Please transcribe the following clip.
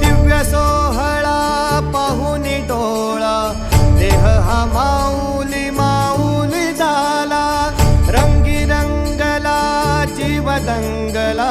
दिव्य सोहळा पाहुनी डोळा देह हा माऊली माऊली झाला रंगी रंगला दंगला